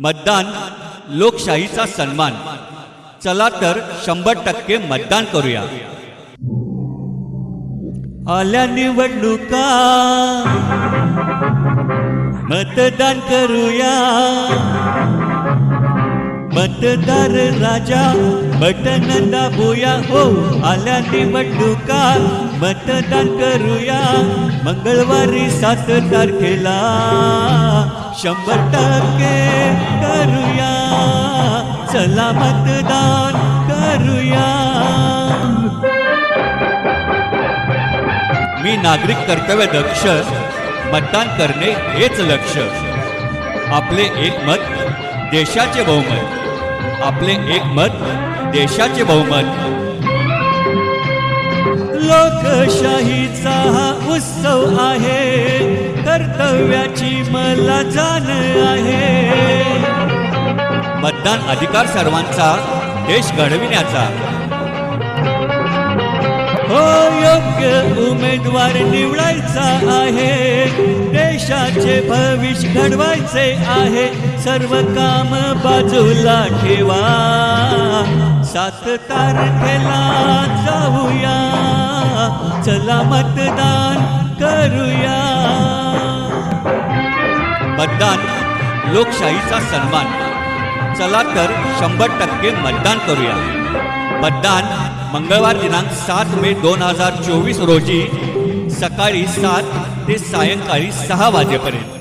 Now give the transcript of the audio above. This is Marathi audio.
मतदान लोकशाहीचा सन्मान. चला तर शंभर टक्के मतदान करूया. आल्या निवडणुका. मतदान करूया. मतदार राजा बटन दाबूया हो आल्या निवडणुका मतदान करूया मंगळवारी सात तारखेला. शंभर टक्के करूया चला मतदान करूया. मी नागरिक कर्तव्य दक्ष मतदान करणे हेच लक्ष आपले एक मत देशाचे बहुमत. आपले एक मत देशाचे बहुमत. लोकशाहीचा हा उत्सव आहे कर्तव्याची मला जाण आहे. मतदान अधिकार सर्वांचा देश घडविण्याचा. हो योग्य उमेदवार निवडायचा आहे. देशाचे भविष्य घडवायचे आहे. सर्व काम बाजूला ठेवा. सात तारखेला जाऊया. चला मतदान करूया. मतदान लोकशाहीचा सन्मान. चला तर शंभर टक्के मतदान करूया. मतदान मंगळवार दिनांक सात मे दोन हजार चोवीस रोजी सकाळी सात ते सायंकाळी सहा वाजेपर्यंत.